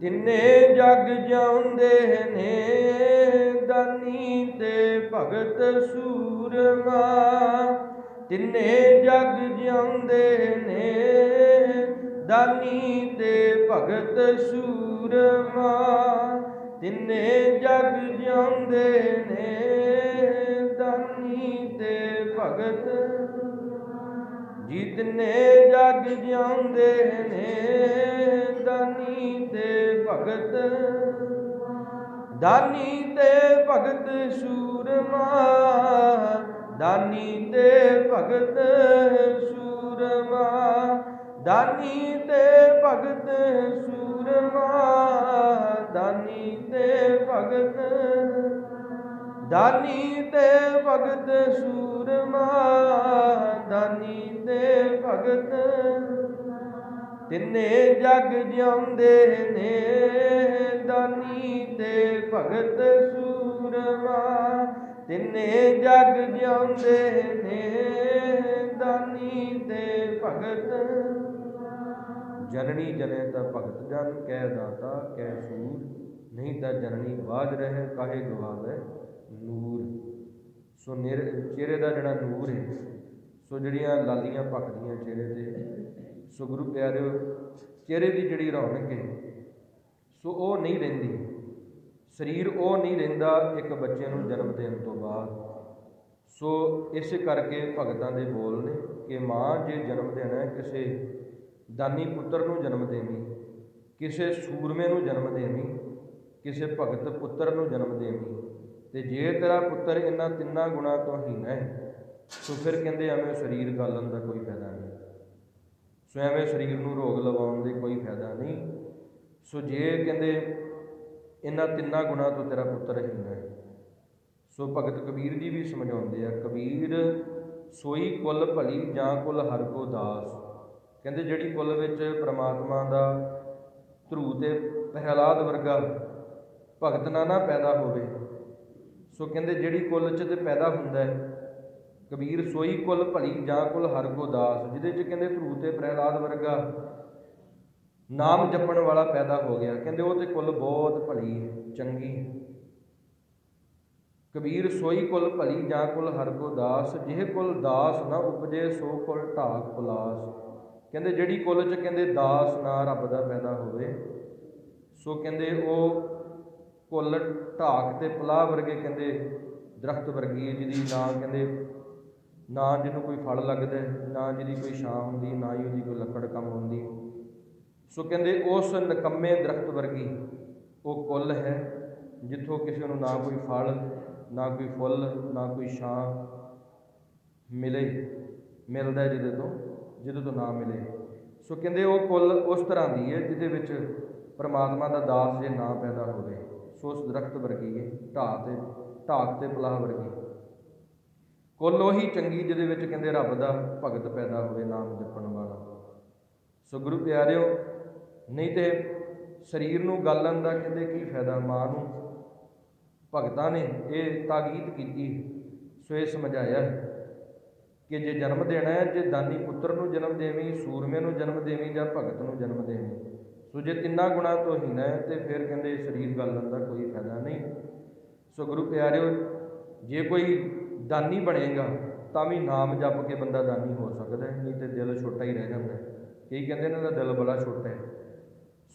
ਤਿੰਨੇ ਜਗ ਜਿਉਂਦੇ ਨੇ, ਦਾਨੀ ਤੇ ਭਗਤ ਸੂਰਮਾ। ਤਿੰਨੇ ਜਗ ਜਿਉਂਦੇ ਨੇ, ਦਾਨੀ ਤੇ ਭਗਤ ਸੂਰਮਾ। ਤਿੰਨੇ ਜਗ ਜਿਉਂਦੇ ਨੇ, ਦਾਨੀ ਤੇ ਭਗਤ ਜੀ ਤਿੰਨੇ ਜਗ ਜਿਉਂਦੇ ਨੇ, ਦਾਨੀ ਤੇ ਭਗਤ। ਦਾਨੀ ਤੇ ਭਗਤ ਸੂਰਮਾ। ਦਾਨੀ ਤੇ ਭਗਤ ਸੂਰਮਾ। ਦਾਨੀ ਤੇ ਭਗਤ ਸੂਰਮਾ। ਦਾਨੀ ਤੇ ਭਗਤ। ਦਾਨੀ ਤੇ ਭਗਤ ਸੂਰਮਾ। ਦਾਨੀ ਤੇ ਭਗਤ। ਤਿੰਨੇ ਜਗ ਜਿਉਂਦੇ ਨੇ, ਦਾਨੀ ਤੇ ਭਗਤ ਸੂਰਮਾ। ਤਿੰਨੇ ਜਗ ਜਿਉਂਦੇ ਨੇ, ਦਾਨੀ ਤੇ ਭਗਤ ਜਨਨੀ ਜਨੇ ਤਾਂ ਭਗਤ ਜਨ, ਕਹਿ ਦਾਤਾ, ਕਹਿ ਸੂਰ। ਨਹੀਂ ਤਾਂ ਜਨਨੀ ਬਾਜ ਰਹੇ, ਕਾਹੇ ਗਵਾਵੇ? ਨੂਰ। ਸੋ ਨਿਰ ਚਿਹਰੇ ਦਾ ਜਿਹੜਾ ਨੂਰ ਹੈ, ਸੋ ਜਿਹੜੀਆਂ ਲਾਲੀਆਂ ਪੱਕਦੀਆਂ ਚਿਹਰੇ ਤੇ ਸੋ ਗੁਰੂ ਪਿਆਰਿਓ, ਚਿਹਰੇ ਦੀ ਜਿਹੜੀ ਰੌਣਕ ਹੈ ਸੋ ਉਹ ਨਹੀਂ ਰਹਿੰਦੀ। ਸਰੀਰ ਉਹ ਨਹੀਂ ਰਹਿੰਦਾ ਇੱਕ ਬੱਚੇ ਨੂੰ ਜਨਮ ਦੇਣ ਤੋਂ ਬਾਅਦ। ਸੋ ਇਸ ਕਰਕੇ ਭਗਤਾਂ ਦੇ ਬੋਲ ਨੇ ਕਿ ਮਾਂ ਜੇ ਜਨਮ ਦੇਣਾ ਕਿਸੇ ਦਾਨੀ ਪੁੱਤਰ ਨੂੰ ਜਨਮ ਦੇਵੀ, ਕਿਸੇ ਸੂਰਮੇ ਨੂੰ ਜਨਮ ਦੇਵੀ, ਕਿਸੇ ਭਗਤ ਪੁੱਤਰ ਨੂੰ ਜਨਮ ਦੇਵੀ, ਤੇ ਜੇ ਤੇਰਾ ਪੁੱਤਰ ਇਹਨਾਂ ਤਿੰਨਾਂ ਗੁਣਾਂ ਤੋਂ ਹੀਣਾ ਹੈ, ਸੋ ਫਿਰ ਕਹਿੰਦੇ ਐਵੇਂ ਸਰੀਰ ਗਾਲਣ ਦਾ ਕੋਈ ਫਾਇਦਾ ਨਹੀਂ। ਸੋ ਐਵੇਂ ਸਰੀਰ ਨੂੰ ਰੋਗ ਲਵਾਉਣ ਦੇ ਕੋਈ ਫਾਇਦਾ ਨਹੀਂ। ਸੋ ਜੇ ਕਹਿੰਦੇ ਇਹਨਾਂ ਤਿੰਨਾਂ ਗੁਣਾਂ ਤੋਂ ਤੇਰਾ ਪੁੱਤਰ ਹੀਣਾ ਹੈ। ਸੋ ਭਗਤ ਕਬੀਰ ਜੀ ਵੀ ਸਮਝਾਉਂਦੇ ਆ, ਕਬੀਰ, ਸੋਈ ਕੁੱਲ ਭਲੀ ਜਾਂ ਕੁੱਲ ਹਰ ਕੋ ਦਾਸ? ਕਹਿੰਦੇ ਜਿਹੜੀ ਕੁੱਲ ਵਿੱਚ ਪ੍ਰਮਾਤਮਾ ਦਾ ਧਰੂ ਤੇ ਪ੍ਰਹਿਲਾਦ ਵਰਗਾ ਭਗਤ ਨਾ ਨਾ ਪੈਦਾ ਹੋਵੇ, ਸੋ ਕਹਿੰਦੇ ਜਿਹੜੀ ਕੁੱਲ ਚ ਤੇ ਪੈਦਾ ਹੁੰਦਾ ਹੈ ਕਬੀਰ ਸੋਈ ਕੁਲ ਭਲੀ ਜਾਂ ਕੁਲ ਹਰ ਦਾਸ, ਜਿਹਦੇ ਚ ਕਹਿੰਦੇ ਧਰੂ ਤੇ ਪ੍ਰਹਿਲਾਦ ਵਰਗਾ ਨਾਮ ਜਪਣ ਵਾਲਾ ਪੈਦਾ ਹੋ ਗਿਆ। ਕਹਿੰਦੇ ਉਹ ਤੇ ਕੁਲ ਬਹੁਤ ਭਲੀ ਚੰਗੀ ਕਬੀਰ ਸੋਈ ਕੁਲ ਭਲੀ ਜਾਂ ਕੁਲ ਹਰ ਦਾਸ, ਜਿਹ ਕੁਲ ਦਾਸ ਨਾ ਉਪਜੇ ਸੋ ਕੁਲ ਢਾਕ ਪੁਲਾਸ। ਕਹਿੰਦੇ ਜਿਹੜੀ ਕੁਲ ਚ ਕਹਿੰਦੇ ਦਾਸ ਨਾ ਰੱਬ ਦਾ ਪੈਦਾ ਹੋਵੇ, ਸੋ ਕਹਿੰਦੇ ਉਹ ਕੁੱਲ ਢਾਕ ਤੇ ਪਲਾਹ ਵਰਗੇ ਕਹਿੰਦੇ ਦਰਖਤ ਵਰਗੀ ਹੈ, ਜਿਹਦੀ ਨਾ ਕਹਿੰਦੇ ਨਾ ਜਿਹਨੂੰ ਕੋਈ ਫਲ ਲੱਗਦਾ, ਨਾ ਜਿਹਦੀ ਕੋਈ ਛਾਂ ਹੁੰਦੀ, ਨਾ ਹੀ ਉਹਦੀ ਕੋਈ ਲੱਕੜ ਕੰਮ ਹੁੰਦੀ। ਸੋ ਕਹਿੰਦੇ ਉਸ ਨਕੰਮੇ ਦਰਖਤ ਵਰਗੀ ਉਹ ਕੁੱਲ ਹੈ, ਜਿੱਥੋਂ ਕਿਸੇ ਨੂੰ ਨਾ ਕੋਈ ਫਲ, ਨਾ ਕੋਈ ਫੁੱਲ, ਨਾ ਕੋਈ ਛਾਂ ਮਿਲੇ। ਮਿਲਦਾ ਜਿਹਦੇ ਤੋਂ ਜਿਹਦੇ ਤੋਂ ਨਾ ਮਿਲੇ। ਸੋ ਕਹਿੰਦੇ ਉਹ ਕੁੱਲ ਉਸ ਤਰ੍ਹਾਂ ਦੀ ਹੈ ਜਿਹਦੇ ਵਿੱਚ ਪਰਮਾਤਮਾ ਦਾ ਦਾਸ ਜੇ ਨਾ ਪੈਦਾ ਹੋਵੇ। ਸੋ ਉਸ ਦਰਖਤ ਵਰਗੀ ਹੈ, ਢਾਹ ਤੇ, ਢਾਕ ਤੇ ਪਲਾਹ ਵਰਗੀ। ਕੁੱਲ ਉਹੀ ਚੰਗੀ ਜਿਹਦੇ ਵਿੱਚ ਕਹਿੰਦੇ ਰੱਬ ਦਾ ਭਗਤ ਪੈਦਾ ਹੋਵੇ, ਨਾਮ ਜਪਣ ਵਾਲਾ। ਸੋ ਗੁਰੂ ਪਿਆਰਿਓ, ਨਹੀਂ ਤੇ ਸਰੀਰ ਨੂੰ ਗਾਲਣ ਦਾ ਕਹਿੰਦੇ ਕੀ ਫਾਇਦਾ, ਮਾਂ ਨੂੰ? ਭਗਤਾਂ ਨੇ ਇਹ ਤਾਕੀਦ ਕੀਤੀ, ਸੋ ਇਹ ਸਮਝਾਇਆ ਕਿ ਜੇ ਜਨਮ ਦੇਣਾ ਹੈ, ਜੇ ਦਾਨੀ ਪੁੱਤਰ ਨੂੰ ਜਨਮ ਦੇਵੀਂ, ਸੂਰਮੇ ਨੂੰ ਜਨਮ ਦੇਵੀਂ ਜਾਂ ਭਗਤ ਨੂੰ ਜਨਮ ਦੇਵੀਂ, ਸੋ ਜੇ ਤਿੰਨਾਂ ਗੁਣਾਂ ਤੋਂ ਹੀਣਾ ਹੈ, ਤੇ ਫਿਰ ਕਹਿੰਦੇ ਸਰੀਰ ਗਾਲਣ ਦਾ ਕੋਈ ਫਾਇਦਾ ਨਹੀਂ। ਸੋ ਗੁਰੂ ਪਿਆਰਿਓ, ਜੇ ਕੋਈ ਦਾਨੀ ਬਣੇਗਾ, ਤਾਂ ਵੀ ਨਾਮ ਜਪ ਕੇ ਬੰਦਾ ਦਾਨੀ ਹੋ ਸਕਦਾ ਹੈ, ਨਹੀਂ ਤੇ ਦਿਲ ਛੋਟਾ ਹੀ ਰਹਿ ਜਾਂਦਾ ਹੈ। ਕਈ ਕਹਿੰਦੇ ਇਹਨਾਂ ਦਾ ਦਿਲ ਬੜਾ ਛੋਟਾ ਹੈ।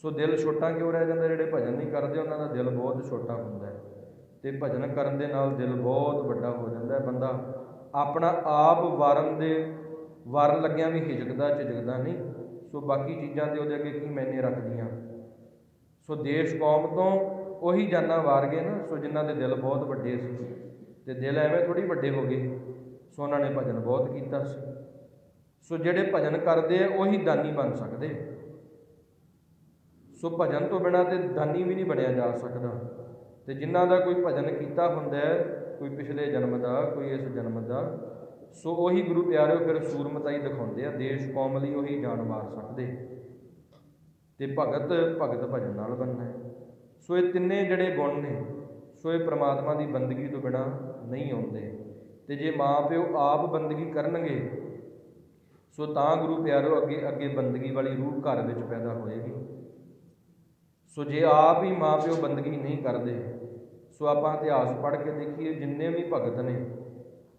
ਸੋ ਦਿਲ ਛੋਟਾ ਕਿਉਂ ਰਹਿ ਜਾਂਦਾ? ਜਿਹੜੇ ਭਜਨ ਨਹੀਂ ਕਰਦੇ, ਉਹਨਾਂ ਦਾ ਦਿਲ ਬਹੁਤ ਛੋਟਾ ਹੁੰਦਾ ਹੈ। ਤੇ ਭਜਨ ਕਰਨ ਦੇ ਨਾਲ ਦਿਲ ਬਹੁਤ ਵੱਡਾ ਹੋ ਜਾਂਦਾ ਹੈ। ਬੰਦਾ ਆਪਣਾ ਆਪ ਵਾਰਨ ਦੇ ਵਾਰਨ ਲੱਗਿਆਂ ਵੀ ਹਿਜਕਦਾ, ਝਿਜਕਦਾ ਨਹੀਂ। ਸੋ ਬਾਕੀ ਚੀਜ਼ਾਂ ਦੇ ਉਹਦੇ ਅੱਗੇ ਕੀ ਮੈਨੇ ਰੱਖਦੀਆਂ? ਸੋ ਦੇਸ਼ ਕੌਮ ਤੋਂ ਉਹੀ ਜਾਨਾਂ ਵਾਰ ਗਏ ਨਾ, ਸੋ ਜਿਨ੍ਹਾਂ ਦੇ ਦਿਲ ਬਹੁਤ ਵੱਡੇ ਸੀ। ਤੇ ਦਿਲ ਐਵੇਂ ਥੋੜੀ ਵੱਡੇ ਹੋ ਗਏ। ਸੋ ਉਹਨਾਂ ਨੇ ਭਜਨ ਬਹੁਤ ਕੀਤਾ ਸੀ। ਸੋ ਜਿਹੜੇ ਭਜਨ ਕਰਦੇ ਆ, ਉਹੀ ਦਾਨੀ ਬਣ ਸਕਦੇ। ਸੋ ਭਜਨ ਤੋਂ ਬਿਨਾ ਤੇ ਦਾਨੀ ਵੀ ਨਹੀਂ ਬਣਿਆ ਜਾ ਸਕਦਾ। ਤੇ ਜਿਨ੍ਹਾਂ ਦਾ ਕੋਈ ਭਜਨ ਕੀਤਾ ਹੁੰਦਾ ਹੈ, ਕੋਈ ਪਿਛਲੇ ਜਨਮ ਦਾ, ਕੋਈ ਇਸ ਜਨਮ ਦਾ, ਸੋ ਉਹੀ ਗੁਰੂ ਪਿਆਰਿਓ ਫਿਰ ਸੂਰਮਤਾਈ ਦਿਖਾਉਂਦੇ ਆ। ਦੇਸ਼ ਕੌਮ ਲਈ ਉਹੀ ਜਾਨ ਮਾਰ ਸਕਦੇ। ਤੇ ਭਗਤ ਭਗਤ ਭਜਨ ਨਾਲ ਬਣਨਾ ਸੋ ਇਹ ਤਿੰਨੇ ਜਿਹੜੇ ਗੁਣ ਨੇ ਸੋ ਇਹ ਪ੍ਰਮਾਤਮਾ ਦੀ ਬੰਦਗੀ ਤੋਂ ਬਿਨਾ ਨਹੀਂ ਆਉਂਦੇ। ਤੇ ਜੇ ਮਾਂ ਪਿਓ ਆਪ ਬੰਦਗੀ ਕਰਨਗੇ, ਸੋ ਤਾਂ ਗੁਰੂ ਪਿਆਰੋ ਅੱਗੇ ਅੱਗੇ ਬੰਦਗੀ ਵਾਲੀ ਰੂਹ ਘਰ ਵਿੱਚ ਪੈਦਾ ਹੋਏਗੀ। ਸੋ ਜੇ ਆਪ ਹੀ ਮਾਪਿਓ ਬੰਦਗੀ ਨਹੀਂ ਕਰਦੇ, ਸੋ ਆਪਾਂ ਇਤਿਹਾਸ ਪੜ੍ਹ ਕੇ ਦੇਖੀਏ, ਜਿੰਨੇ ਵੀ ਭਗਤ ਨੇ,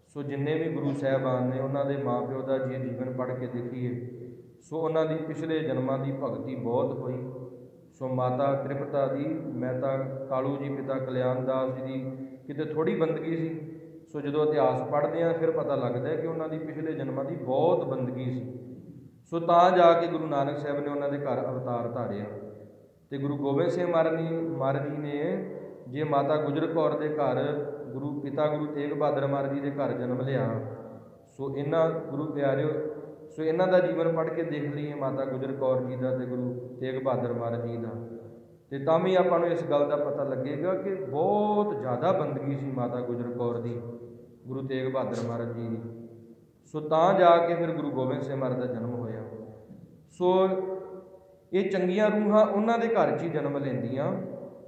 ਸੋ ਜਿੰਨੇ ਵੀ ਗੁਰੂ ਸਾਹਿਬਾਨ ਨੇ, ਉਹਨਾਂ ਦੇ ਮਾਪਿਓ ਦਾ ਜੇ ਜੀਵਨ ਪੜ੍ਹ ਕੇ ਦੇਖੀਏ, ਸੋ ਉਹਨਾਂ ਦੀ ਪਿਛਲੇ ਜਨਮਾਂ ਦੀ ਭਗਤੀ ਬਹੁਤ ਹੋਈ। ਸੋ ਮਾਤਾ ਤ੍ਰਿਪਤਾ ਦੀ ਮਹਿਤਾ ਕਾਲੂ ਜੀ ਪਿਤਾ ਕਲਿਆਣ ਦਾਸ ਜੀ ਦੀ ਕਿਤੇ ਥੋੜੀ ਬੰਦਗੀ ਸੀ। ਸੋ ਜਦੋਂ ਇਤਿਹਾਸ ਪੜ੍ਹਦੇ ਆ ਫਿਰ ਪਤਾ ਲੱਗਦਾ ਹੈ ਕਿ ਉਹਨਾਂ ਦੀ ਪਿਛਲੇ ਜਨਮਾਂ ਦੀ ਬਹੁਤ ਬੰਦਗੀ ਸੀ। ਸੋ ਤਾਂ ਜਾ ਕੇ ਗੁਰੂ ਨਾਨਕ ਸਾਹਿਬ ਨੇ ਉਹਨਾਂ ਦੇ ਘਰ ਅਵਤਾਰ ਧਾਰਿਆ ਤੇ ਗੁਰੂ ਗੋਬਿੰਦ ਸਿੰਘ ਮਹਾਰਾਜ ਮਹਾਰਾਜ ਜੀ ਨੇ ਜੇ ਮਾਤਾ ਗੁਜਰ ਕੌਰ ਦੇ ਘਰ ਗੁਰੂ, ਪਿਤਾ ਗੁਰੂ ਤੇਗ ਬਹਾਦਰ ਮਹਾਰਾਜ ਜੀ ਦੇ ਘਰ ਜਨਮ ਲਿਆ, ਸੋ ਇਹਨਾਂ ਗੁਰੂ ਪਿਆਰਿਓ ਸੋ ਇਹਨਾਂ ਦਾ ਜੀਵਨ ਪੜ੍ਹ ਕੇ ਦੇਖ ਲਈਏ ਮਾਤਾ ਗੁਜਰ ਕੌਰ ਜੀ ਦਾ ਤੇ ਗੁਰੂ ਤੇਗ ਬਹਾਦਰ ਮਹਾਰਾਜ ਜੀ ਦਾ। ਤੇ ਤਾਂ ਵੀ ਆਪਾਂ ਨੂੰ ਇਸ ਗੱਲ ਦਾ ਪਤਾ ਲੱਗੇਗਾ ਕਿ ਬਹੁਤ ਜ਼ਿਆਦਾ ਬੰਦਗੀ ਸੀ ਮਾਤਾ ਗੁਜਰ ਕੌਰ ਦੀ, ਗੁਰੂ ਤੇਗ ਬਹਾਦਰ ਮਹਾਰਾਜ ਜੀ ਦੀ। ਸੋ ਤਾਂ ਜਾ ਕੇ ਫਿਰ ਗੁਰੂ ਗੋਬਿੰਦ ਸਿੰਘ ਮਹਾਰਾਜ ਦਾ ਜਨਮ ਹੋਇਆ। ਸੋ ਇਹ ਚੰਗੀਆਂ ਰੂਹਾਂ ਉਹਨਾਂ ਦੇ ਘਰ 'ਚ ਹੀ ਜਨਮ ਲੈਂਦੀਆਂ।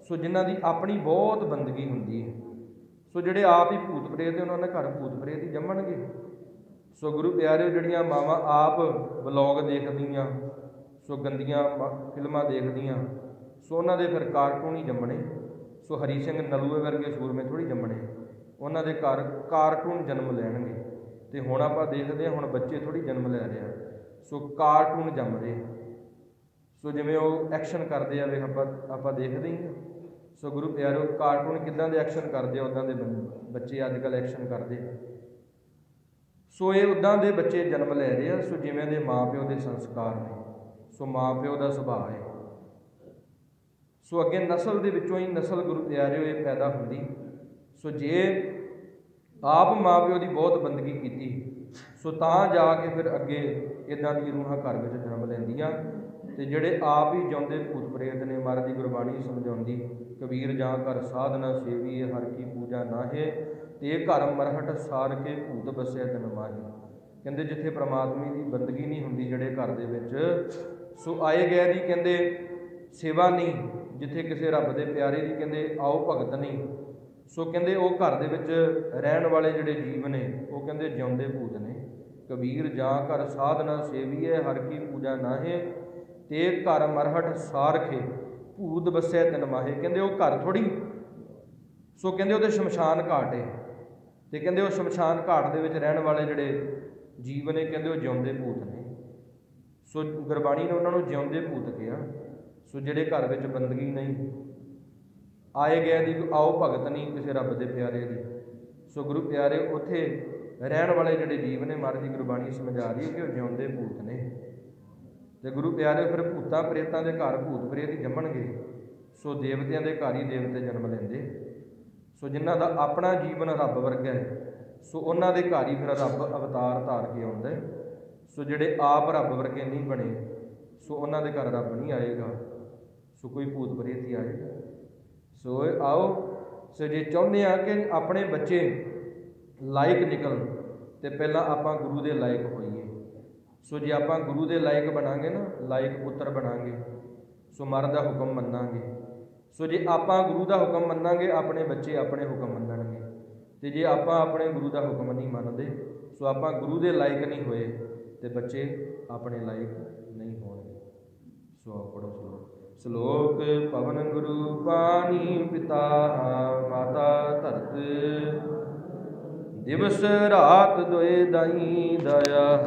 ਸੋ ਜਿਨ੍ਹਾਂ ਦੀ ਆਪਣੀ ਬਹੁਤ ਬੰਦਗੀ ਹੁੰਦੀ ਹੈ। ਸੋ ਜਿਹੜੇ ਆਪ ਹੀ ਭੂਤ ਪ੍ਰੇਤ ਦੇ ਉਹਨਾਂ ਦੇ ਘਰ ਭੂਤ ਪ੍ਰੇਤ ਹੀ ਜੰਮਣਗੇ। ਸੋ ਗੁਰੂ ਪਿਆਰਿਓ, ਜਿਹੜੀਆਂ ਮਾਵਾਂ ਆਪ ਵਲੌਗ ਦੇਖਦੀਆਂ, ਸੋ ਗੰਦੀਆਂ ਫਿਲਮਾਂ ਦੇਖਦੀਆਂ, ਸੋ ਉਹਨਾਂ ਦੇ ਫਿਰ ਕਾਰਟੂਨ ਹੀ ਜੰਮਣੇ। ਸੋ ਹਰੀ ਸਿੰਘ ਨਲੂਏ ਵਰਗੇ ਸੂਰਮੇ ਥੋੜੀ ਜੰਮਣੇ। ਉਹਨਾਂ ਦੇ ਘਰ ਕਾਰਟੂਨ ਜਨਮ ਲੈਣਗੇ। ਤੇ ਹੁਣ ਆਪਾਂ ਦੇਖਦੇ ਹਾਂ, ਹੁਣ ਬੱਚੇ ਥੋੜੀ ਜਨਮ ਲੈ ਰਹੇ ਆ। ਸੋ ਕਾਰਟੂਨ ਜੰਮ ਰਹੇ ਸੋ ਜਿਵੇਂ ਉਹ ਐਕਸ਼ਨ ਕਰਦੇ ਆ ਵੇ ਆਪਾਂ ਆਪਾਂ ਦੇਖਦੇ ਹੀ ਹਾਂ ਸੋ ਗੁਰੂ ਪਿਆਰਿਓ ਕਾਰਟੂਨ ਕਿਦਾਂ ਦੇ ਐਕਸ਼ਨ ਕਰਦੇ ਆ ਉਦਾਂ ਦੇ ਬੱਚੇ ਅੱਜ ਕੱਲ ਐਕਸ਼ਨ ਕਰਦੇ ਆ। ਸੋ ਇਹ ਉਦਾਂ ਦੇ ਬੱਚੇ ਜਨਮ ਲੈ ਰਹੇ ਆ, ਸੋ ਜਿਵੇਂ ਦੇ ਮਾਪਿਓ ਦੇ ਸੰਸਕਾਰ ਨੇ, ਸੋ ਮਾਪਿਓ ਦਾ ਸੁਭਾਅ ਹੈ। ਸੋ ਅੱਗੇ ਨਸਲ ਦੇ ਵਿੱਚੋਂ ਹੀ ਨਸਲ ਗੁਰੂ ਪਿਆਰਿਓ ਇਹ ਪੈਦਾ ਹੁੰਦੀ। ਸੋ ਜੇ ਆਪ ਮਾਪਿਓ ਦੀ ਬਹੁਤ ਬੰਦਗੀ ਕੀਤੀ, ਸੋ ਤਾਂ ਜਾ ਕੇ ਫਿਰ ਅੱਗੇ ਇਦਾਂ ਦੀ ਰੂਹਾਂ ਘਰ ਵਿੱਚ ਜਨਮ ਲੈਂਦੀਆਂ ਤੇ ਜਿਹੜੇ ਆਪ ਹੀ ਜਿਉਂਦੇ ਭੂਤ ਪ੍ਰੇਤ ਨੇ, ਮਹਾਰਾਜ ਦੀ ਗੁਰਬਾਣੀ ਸਮਝਾਉਂਦੀ, ਕਬੀਰ ਜਾਂ ਕਰ ਸਾਧਨਾ ਸੇਵੀ ਹਰ ਕੀ ਪੂਜਾ ਨਾਹੇ ਤੇ ਘਰ ਮਰਹਟ ਸਾਰ ਕੇ ਭੂਤ ਬਸਿਆ ਤਨ ਮਾਹੀ। ਕਹਿੰਦੇ ਜਿੱਥੇ ਪ੍ਰਮਾਤਮਾ ਦੀ ਬੰਦਗੀ ਨਹੀਂ ਹੁੰਦੀ ਜਿਹੜੇ ਘਰ ਦੇ ਵਿੱਚ, ਸੋ ਆਏ ਗਏ ਦੀ ਕਹਿੰਦੇ, ਸੇਵਾ ਨਹੀਂ, ਜਿੱਥੇ ਕਿਸੇ ਰੱਬ ਦੇ ਪਿਆਰੇ ਦੀ ਕਹਿੰਦੇ, ਆਓ ਭਗਤ ਨਹੀਂ। ਸੋ ਕਹਿੰਦੇ ਉਹ ਘਰ ਦੇ ਵਿੱਚ ਰਹਿਣ ਵਾਲੇ ਜਿਹੜੇ ਜੀਵ ਨੇ, ਉਹ ਕਹਿੰਦੇ ਜਿਉਂਦੇ ਭੂਤ ਨੇ। ਕਬੀਰ ਜਾਂ ਘਰ ਸਾਧਨਾ ਸੇਵੀਏ ਹਰ ਕੀ ਪੂਜਾ ਨਾਹੇ। ਤੇ ਘਰ ਮਰਹਟ ਸਾਰਖੇ ਭੂਤ ਬਸੈ ਤਨ ਮਾਹੇ। ਕਹਿੰਦੇ ਉਹ ਘਰ ਥੋੜੀ ਸੋ ਕਹਿੰਦੇ ਉਹਦੇ ਸ਼ਮਸ਼ਾਨ ਘਾਟ ਹੈ ਤੇ ਕਹਿੰਦੇ ਉਹ ਸ਼ਮਸ਼ਾਨ ਘਾਟ ਦੇ ਵਿੱਚ ਰਹਿਣ ਵਾਲੇ ਜਿਹੜੇ ਜੀਵ ਨੇ, ਕਹਿੰਦੇ ਉਹ ਜਿਉਂਦੇ ਭੂਤ ਨੇ। ਸੋ ਗੁਰਬਾਣੀ ਨੇ ਉਹਨਾਂ ਨੂੰ ਜਿਉਂਦੇ ਭੂਤ ਕਿਹਾ। ਸੋ ਜਿਹੜੇ ਘਰ ਵਿੱਚ ਬੰਦਗੀ ਨਹੀਂ, ਆਏ ਗਏ ਦੀ ਆਓ ਭਗਤ ਨਹੀਂ ਕਿਸੇ ਰੱਬ ਦੇ ਪਿਆਰੇ ਦੀ। ਸੋ ਗੁਰੂ ਪਿਆਰੇ, ਉਥੇ ਰਹਿਣ ਵਾਲੇ ਜਿਹੜੇ ਜੀਵ ਨੇ, ਮਹਾਰਾਜ ਦੀ ਗੁਰਬਾਣੀ ਸਮਝਾ ਰਹੀ ਹੈ ਕਿ ਉਹ ਜਿਉਂਦੇ ਭੂਤ ਨੇ। ਤੇ ਗੁਰੂ ਪਿਆਰੇ, ਫਿਰ ਭੂਤਾਂ ਪ੍ਰੇਤਾਂ ਦੇ ਘਰ ਭੂਤ ਪ੍ਰੇਤ ਹੀ ਜੰਮਣਗੇ। ਸੋ ਦੇਵਤਿਆਂ ਦੇ ਘਰ ਹੀ ਦੇਵਤੇ ਜਨਮ ਲੈਂਦੇ। ਸੋ ਜਿਨ੍ਹਾਂ ਦਾ ਆਪਣਾ ਜੀਵਨ ਰੱਬ ਵਰਗਾ ਹੈ, ਸੋ ਉਹਨਾਂ ਦੇ ਘਰ ਹੀ ਫਿਰ ਰੱਬ ਅਵਤਾਰ ਧਾਰ ਕੇ ਆਉਂਦਾ ਹੈ। ਸੋ ਜਿਹੜੇ ਆਪ ਰੱਬ ਵਰਗੇ ਨਹੀਂ ਬਣੇ, ਸੋ ਉਹਨਾਂ ਦੇ ਘਰ ਰੱਬ ਨਹੀਂ ਆਏਗਾ। ਸੋ ਕੋਈ ਭੂਤ ਪ੍ਰੇਤ ਹੀ ਆਏਗਾ। ਸੋ ਆਓ, ਸੋ ਜੇ ਚਾਹੁੰਦੇ ਆ ਕਿ ਆਪਣੇ ਬੱਚੇ ਲਾਇਕ ਨਿਕਲਣ, ਤੇ ਪਹਿਲਾਂ ਆਪਾਂ ਗੁਰੂ ਦੇ ਲਾਇਕ ਹੋਈਏ। ਸੋ ਜੇ ਆਪਾਂ ਗੁਰੂ ਦੇ ਲਾਇਕ ਬਣਾਂਗੇ ਨਾ, ਲਾਇਕ ਪੁੱਤਰ ਬਣਾਂਗੇ, ਸੋ ਮਰ ਦਾ ਹੁਕਮ ਮੰਨਾਂਗੇ। ਸੋ ਜੇ ਆਪਾਂ ਗੁਰੂ ਦਾ ਹੁਕਮ ਮੰਨਾਂਗੇ, ਆਪਣੇ ਬੱਚੇ ਆਪਣੇ ਹੁਕਮ ਮੰਨਣਗੇ। ਤੇ ਜੇ ਆਪਾਂ ਆਪਣੇ ਗੁਰੂ ਦਾ ਹੁਕਮ ਨਹੀਂ ਮੰਨਦੇ, ਸੋ ਆਪਾਂ ਗੁਰੂ ਦੇ ਲਾਇਕ ਨਹੀਂ ਹੋਏ ਤੇ ਬੱਚੇ ਆਪਣੇ ਲਾਇਕ ਨਹੀਂ ਹੋਣਗੇ। ਸੋ ਪੜੋ ਸ਼ਲੋਕ। ਸ਼ਲੋਕ, ਪਵਨ ਗੁਰੂ ਪਾਣੀ ਪਿਤਾ ਮਾਤਾ ਧਰਤ। ਦਿਵਸ ਰਾਤ ਦੋਏ ਦਾਈ ਦਇਆ।